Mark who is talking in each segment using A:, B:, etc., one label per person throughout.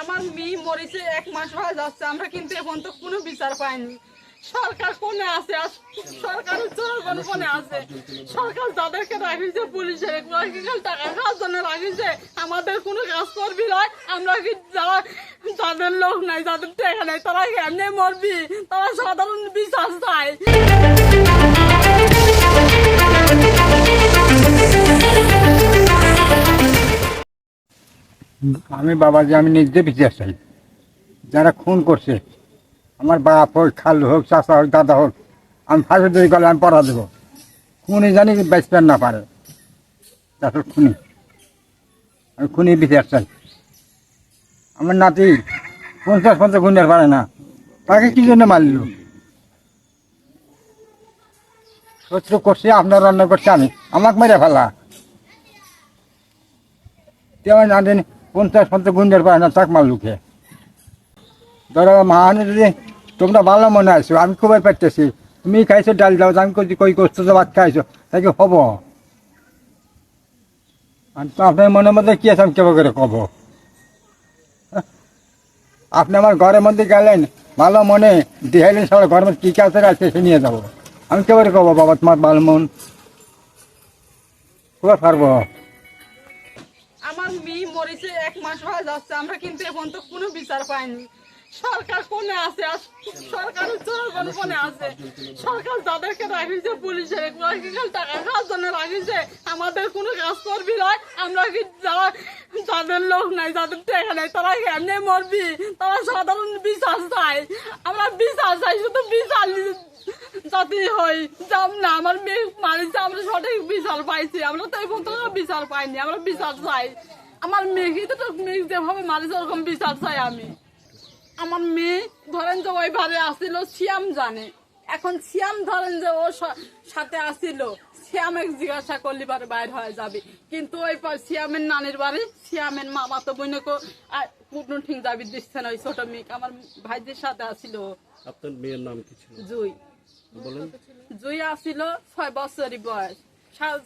A: আমার মেয়ে মরেছে, এক মাস হয়ে যাচ্ছে, আমরা কিন্তু এখন তো কোনো বিচার পাইনি। সরকার কোনে আছে? সরকার জনগণ কোনে আছে? সরকার যাদেরকে রাখিছে পুলিশের টাকা খাওয়ার জন্য রাখিছে আমাদের কোনো কাজ করবি নয় আমরা কি যারা যাদের লোক নাই, যাদের টাকা নাই, তারা এমনি মরবি? তারা সাধারণ বিচার চায়
B: আমি বাবাজি আমি নিজে বিচার চাই যারা খুন করছে, আমার বাপ হোক, খালু হোক, চাচা হোক, দাদা হোক, আমি ফাঁসি দিয়ে গেলে আমি পড়া দেবো। খুনি জানি বেচবেন না পারে। তারপর খুনি। আমি খুনি বিচার চাই আমার নাতি পঞ্চাশ পঞ্চাশ গুণের পারে না। তাকে কি জন্য মারল? শত্রু করছে, আপনার রান্না করছে, আমি আমাকে মেরে ফেলা। তেমন জানেন পঞ্চাশ পঞ্চাশ গুণের পারে না, চাক মারলুকে ধরো, মহানি তোমরা ভালো মনে আছো, আমি খুবই পারতেছি। তুমি খাইছো, ডাল দাও, আমি কই কই তো ভাত খাইছো তাকে হব? আর তো আপনার মনের মধ্যে কি আছে, আমি কেবল করে কব? আপনি আমার ঘরের মধ্যে গেলেন, ভালো মনে দেখাইলেন সবার ঘরের মধ্যে কী কাছে আছে, সে নিয়ে যাব। আমি কেবল কব, বাবা, তোমার ভালো মন। খুব পারব।
A: যাচ্ছে, আমরা কিন্তু এখন তো কোনো বিচার পাইনি। সরকার কোনে আছে? সরকার জনগণ কোনে আছে? সরকার যাদেরকে রাখিছে পুলিশের টাকা খাওয়ার জন্য রাখিছে আমাদের কোনো কাজ করবি নয় আমরা কি যারা যাদের লোক নাই, যাদের টাকা নাই, তারা এমনি মরবি? তারা সাধারণ বিচার চায়। আমরা বিচার চাই, শুধু বিচার জাতি হই। যাব না, আমার মেয়ে মারিছে, আমরা সঠিক বিচার পাইছি। আমরা তো এই পর্যন্ত বিচার পাইনি, আমরা বিচার চাই। আমার মেয়েকে তো মেয়ে যেভাবে মারিছে ওরকম বিচার চাই আমি। আমার মেয়ে ধরেন যে ওই ভাবে আসছিল শ্যাম জানে। এখন শ্যাম ধরেন যে ও সাথে আসছিল শ্যামের জিজ্ঞাসা করলি বারে বাইর হয়ে যাবে। কিন্তু ওই পর শ্যামের নানির বাড়ি শ্যামের মামা তো বোনকে কুটুন ঠিক যাবি দিচ্ছে না ওই ছোট মেয়ে আমার ভাইদের সাথে আসছিল ও,
C: আপনার মেয়ের নাম কি ছিল?
A: জুই।
C: বলেন।
A: জুই আসছিল ছয় বছরই বয়স।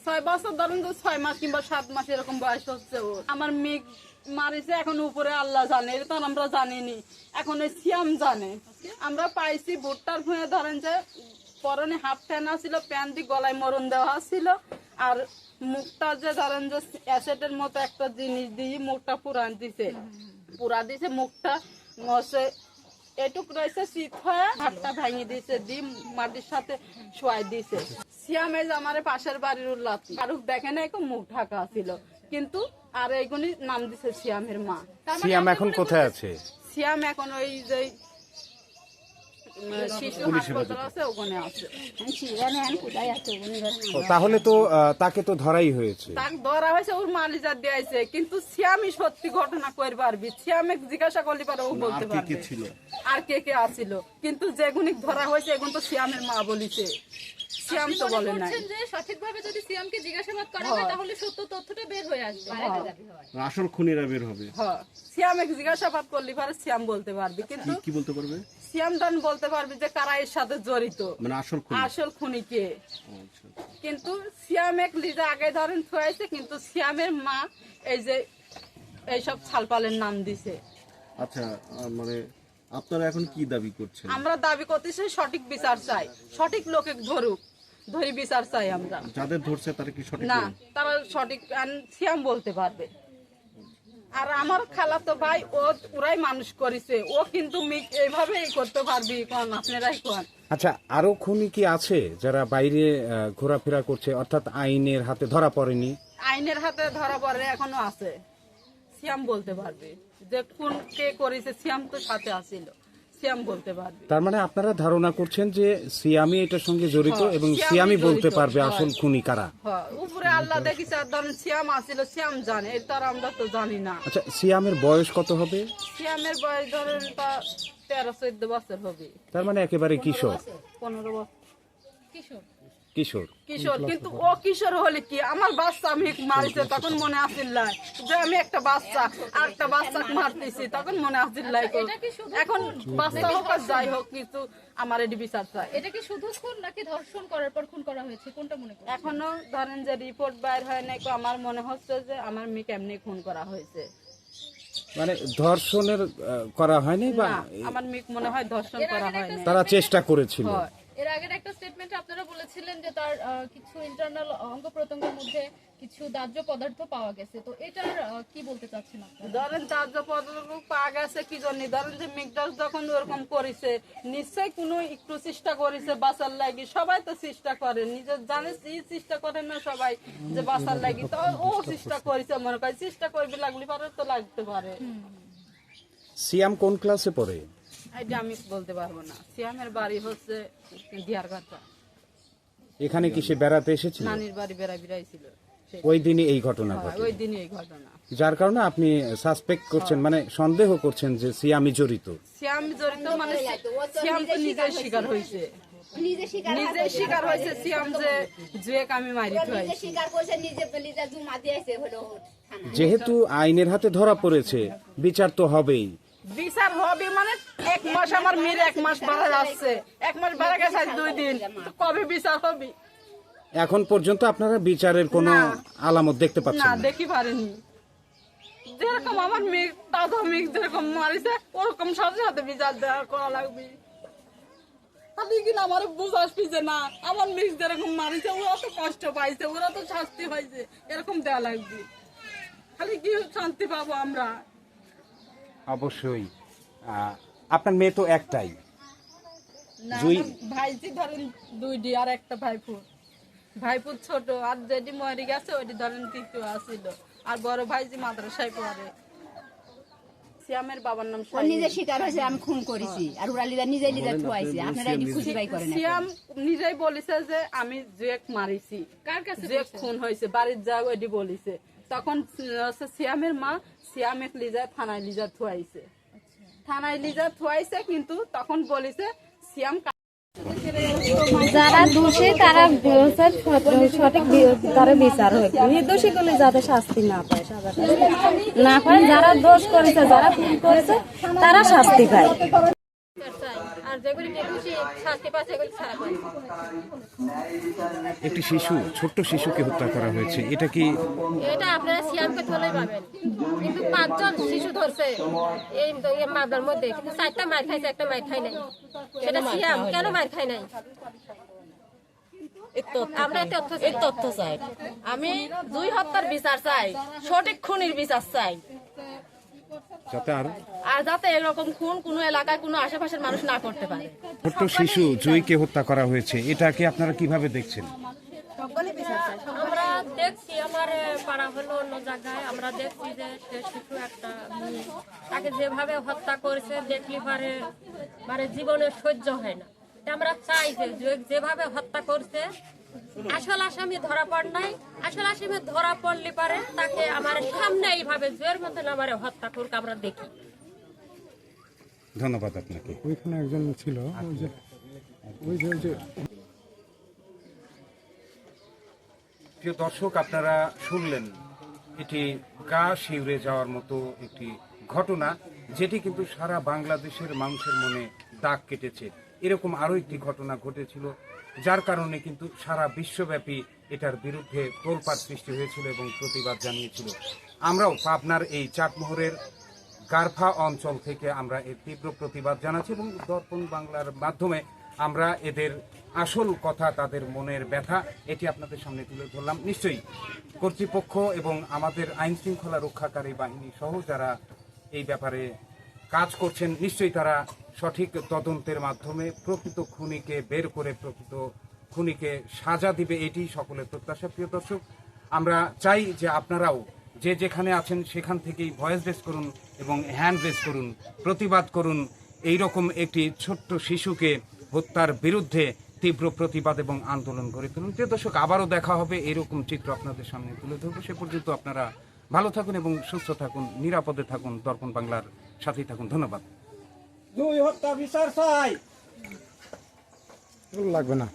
A: ছয় বছর ধরুন ছয় মাস কিংবা সাত মাস এরকম বয়স হচ্ছে ও আমার মেয়ে মারিছে এখন উপরে, আল্লাহ জানে, এটা তো আমরা জানিনি। এখন ওই সিয়াম জানে। আমরা পাইছি ভুট্টার ভুঁয়ে, ধরেন যে পরনে হাফ প্যান্ট আসছিল প্যান্ট দিয়ে গলায় মরণ দেওয়া ছিল আর মুখটা যে ধরেন যে অ্যাসেটের মতো একটা জিনিস দিয়ে মুখটা পুরান দিছে। পুরা দিছে, মুখটা মশে এটুক রয়েছে, শীত হয়ে হাতটা ভাঙিয়ে দিয়েছে দি মাটির সাথে শোয়াই দিয়েছে সিয়ামে যে আমার পাশের বাড়ির উল্লাস কারুক দেখে না এখন মুখ ঢাকা ছিল কিন্তু আর এইগুলি নাম দিছে সিয়ামের মা।
D: সিয়াম এখন কোথায় আছে?
A: সিয়াম এখন ওই যে
D: ও, তাহলে তো তাকে তো ধরাই হয়েছে।
A: তাক ধরা হয়েছে ওর মালিজা দিয়েছে। কিন্তু সত্যি ঘটনা কই পারবি? সিয়ামে জিজ্ঞাসা করলে পারে ও বলতে পারবে। আর কে কে কিন্তু যেগুনি ধরা হয়েছে এগুন তো সিয়ামের মা বলিছে। সিয়াম তো বলে
E: সঠিকভাবে যদি সিএমকে জিজ্ঞাসাবাদ করা হয় তাহলে সত্য তথ্যটা বের হয়ে আসবে
C: আসল খুনিরা বের হবে।
A: হ্যাঁ। সিয়ামে জিজ্ঞাসাবাদ করলে পারে সিয়াম বলতে পারবি কিন্তু
C: কি বলতে পারবে?
A: সিয়াম দান বলতে পারবি যে কারা এর সাথে জড়িত।
C: মানে আসল খুনি।
A: আসল খুনি কে?
C: আচ্ছা
A: কিন্তু সিয়াম এক লিজা আগে ধরেন থুয়াইছে কিন্তু সিয়ামের মা এই যে এইসব ছালপালের নাম দিছে।
C: আচ্ছা মানে আপনারা এখন কি দাবি করছেন?
A: আমরা দাবি করতেছি সঠিক বিচার চাই। সঠিক লোকে ধরুক ধরি বিচার চাই আমরা।
C: যাদের ধরছে তারা কি সঠিক
A: না তারা সঠিক সিয়াম বলতে পারবে। আর আমার খালা তো ভাই ও পুরাই মানুষ করেছে। ও কিন্তু এইভাবেই এইভাবে করতে পারবি কোন আপনারাই কোন।
D: আচ্ছা আরও খুনি কি আছে যারা বাইরে ঘোরাফেরা করছে? অর্থাৎ আইনের হাতে ধরা পড়েনি।
A: আইনের হাতে ধরা পড়ে এখনও আছে। সিয়াম বলতে পারবে। যে কোন কে করেছে সিয়াম তো সাথে আসিল সিয়াম বলতে পারবে।
D: তার মানে আপনারা ধারণা করছেন যে সিয়ামি এটার সঙ্গে জড়িত
A: হ্যাঁ,
D: এবং
A: সিয়ামই
D: সিয়ামি বলতে পারবে
A: হ্যাঁ।
D: আসল খুনি কারা
A: হ্যাঁ উপরে আল্লাহ দেখি আর ধরেন সিয়াম আসিল সিয়াম জানে এটা আর আমরা তো জানি না।
D: আচ্ছা সিয়ামের বয়স কত হবে?
A: সিয়ামের বয়স ধরেন তা তেরো চোদ্দ বছর হবে।
D: তার মানে একেবারে কিশোর।
A: পনেরো বছর।
E: কিশোর।
D: কিশোর।
A: কিশোর কিন্তু ও কিশোর হলে কি? আমার বাচ্চা আমি মারিছে তখন মনে আসিল যে আমি একটা বাচ্চা আর একটা বাচ্চা মারতেছি তখন মনে
E: শুধু
A: এখন বাচ্চা হোক আর যাই হোক কিন্তু আমার এটি বিচার চাই।
E: এটা কি শুধু খুন নাকি ধর্ষণ করার পর খুন করা হয়েছে? কোনটা মনে করেন
A: এখনও ধরেন যে রিপোর্ট বাইর হয় নাই আমার মনে হচ্ছে যে আমার মেয়েকে এমনি খুন করা হয়েছে।
D: মানে ধর্ষণের করা হয়নি বা
A: আমার মেয়ে মনে হয় দর্শন করা হয়নি।
D: তারা চেষ্টা করেছিল।
A: হয়।
E: এর আগের একটা স্টেটমেন্টে আপনারা বলেছিলেন যে তার কিছু ইন্টারনাল অঙ্গ প্রত্যঙ্গের মধ্যে কিছু দাহ্য পদার্থ পাওয়া গেছে। তো এটার কি বলতে চাচ্ছেন আপনারা?
A: ধরেন তার্য পদার্থ পাওয়া গেছে কি জন্য? ধরেন যে মিগদাস যখন ওরকম করেছে নিশ্চয় কোনো একটু চেষ্টা করেছে বাঁচার লাগি। সবাই তো চেষ্টা করে নিজের জানে এই চেষ্টা করে না সবাই যে বাঁচার লাগি। তো ও চেষ্টা করেছে মনে করে চেষ্টা করবে লাগলে পারে তো লাগতে পারে।
D: সিয়াম কোন ক্লাসে পড়ে?
A: এটা আমি বলতে পারব না। সিয়ামের বাড়ি হচ্ছে দিয়ার ঘাটা
D: এখানে কি সে বেড়াতে এসেছিল?
A: নানির বাড়ি বেড়া বেড়াইছিল।
D: ওই দিনই এই ঘটনা ঘটে।
A: ওই দিনই এই ঘটনা।
D: যার কারণে আপনি সাসপেক্ট করছেন মানে সন্দেহ করছেন যে সিয়ামি জড়িত।
A: শ্যাম জড়িত মানে শ্যাম তো নিজের শিকার হয়েছে।
F: নিজে
A: শিকার হয়েছে। শ্যাম যে জুয়েক আমি মারি
F: নিজে করছে নিজে নিজে জুমা দিয়েছে হলো
D: যেহেতু আইনের হাতে ধরা পড়েছে বিচার তো হবেই।
A: বিচার হবে মানে এক মাস আমার মেয়ের এক মাস বাড়া যাচ্ছে। এক মাস বাড়া গেছে আজ দুই দিন। কবে বিচার হবে?
D: এখন পর্যন্ত আপনারা বিচারের কোনো আলামত দেখতে পাচ্ছেন না।
A: দেখি পারেনি। যেরকম আমার মেয়ে মেয়ে যেরকম মারিছে ওরকম সাথে সাথে বিচার দেওয়া করা লাগবে। খালি কিনা আমার বুঝ আসবি যে না? আমার মেয়ে যেরকম মারিছে ওরা তো কষ্ট পাইছে ওরা তো শাস্তি পাইছে এরকম দেওয়া লাগবে। খালি কি শান্তি পাবো আমরা?
D: অবশ্যই। আপনার মেয়ে তো একটাই।
A: না ভাইজি ধরেন দুইটি আর একটা ভাইপুর ভাইপুর ছোট আর যেটি মরে গেছে ওইটি ধরেন তৃতীয় আসিল আর বড় ভাইজি মাদ্রাসায় পড়ে। শ্যামের বাবার নাম
F: ও নিজে স্বীকার হয়েছে আমি খুন করেছি। আর ওরা লিদা নিজে নিজে ঠুয়াইছে আপনারা এটি খুঁজে বাই করেন এখন।
A: নিজেই বলেছে যে আমি জুয়েক মারিছি।
E: কার কাছে
A: জুয়েক খুন হয়েছে বাড়ির যা ওইটি বলিছে। তখন সিয়ামের মা সিয়ামেক লিজা থানায় লিজা থুয়াইছে। থানায় লিজা থুয়াইছে, কিন্তু তখন বলিছে, সিয়াম
G: যারা দোষী, তারা সঠিক তারা বিচার হয়। নির্দোষী গুলি যাতে শাস্তি না পায়। না পায়, যারা দোষ করেছে, যারা ভুল করেছে, তারা শাস্তি পায়।
E: যেগুলি নির্দোষী শাস্তি ছাড়া পায়।
D: একটি শিশু ছোট্ট শিশুকে হত্যা করা হয়েছে এটা কি
H: এটা আপনারা সিয়ামকে ধরলেই পাবেন। কিন্তু পাঁচজন শিশু ধরছে এই এই মামলার মধ্যে। কিন্তু চারটা মার খাইছে একটা মার খাই নাই। সেটা সিয়াম কেন মার খাই নাই? আমরা এই তথ্য চাই।
I: তথ্য চাই। আমি দুই হত্যার বিচার চাই সঠিক খুনির বিচার চাই।
D: আর
I: আর যাতে এরকম খুন কোনো এলাকায় কোনো আশেপাশের মানুষ না করতে পারে।
D: ছোট্ট শিশু জয়ীকে হত্যা করা হয়েছে এটাকে আপনারা কীভাবে দেখছেন?
H: আমরা দেখছি আমার পাড়া হলো অন্য জায়গায় আমরা দেখছি যে সে শিশু একটা মেয়ে তাকে যেভাবে হত্যা করেছে দেখলি পারে মানে জীবনে সহ্য হয় না। আমরা চাই যে যে- যেভাবে হত্যা করছে আসল আসামি ধরা পড় নাই। আসল আসামি ধরা পড়লে পারে তাকে আমার সামনে এইভাবে জোয়ের মধ্যে আমার হত্যা করুক আমরা দেখি।
D: ধন্যবাদ আপনাকে।
B: ওইখানে একজন ছিল যে ওই যে ওই যে
D: প্রিয় দর্শক আপনারা শুনলেন এটি গা শিউরে যাওয়ার মতো একটি ঘটনা যেটি কিন্তু সারা বাংলাদেশের মানুষের মনে দাগ কেটেছে। এরকম আরও একটি ঘটনা ঘটেছিল। যার কারণে কিন্তু সারা বিশ্বব্যাপী এটার বিরুদ্ধে তোলপাড় সৃষ্টি হয়েছিল এবং প্রতিবাদ জানিয়েছিল। আমরাও পাবনার এই চাটমোহরের গারফা অঞ্চল থেকে আমরা এর তীব্র প্রতিবাদ জানাচ্ছি এবং দর্পণ বাংলার মাধ্যমে আমরা এদের আসল কথা, তাদের মনের ব্যথা, এটি আপনাদের সামনে তুলে ধরলাম। নিশ্চয়ই কর্তৃপক্ষ এবং আমাদের আইন শৃঙ্খলা রক্ষাকারী বাহিনী সহ যারা এই ব্যাপারে কাজ করছেন, নিশ্চয়ই তারা সঠিক তদন্তের মাধ্যমে প্রকৃত খুনিকে বের করে প্রকৃত খুনিকে সাজা দিবে এটি সকলের প্রত্যাশা, প্রিয় দর্শক। আমরা চাই যে আপনারাও যে যেখানে আছেন সেখান থেকেই ভয়েস রেস করুন এবং হ্যান্ড রেস করুন, প্রতিবাদ করুন। এই রকম একটি ছোট্ট শিশুকে হত্যার বিরুদ্ধে তীব্র প্রতিবাদ এবং আন্দোলন গড়ে তুলুন। প্রিয় দর্শক, আবারও দেখা হবে, এরকম চিত্র আপনাদের সামনে তুলে ধরবো। সে পর্যন্ত আপনারা ভালো থাকুন এবং সুস্থ থাকুন নিরাপদে থাকুন দর্পণ বাংলার সাথেই থাকুন। ধন্যবাদ।
B: দুই হত্যা বিচার চাই। লাগবে না।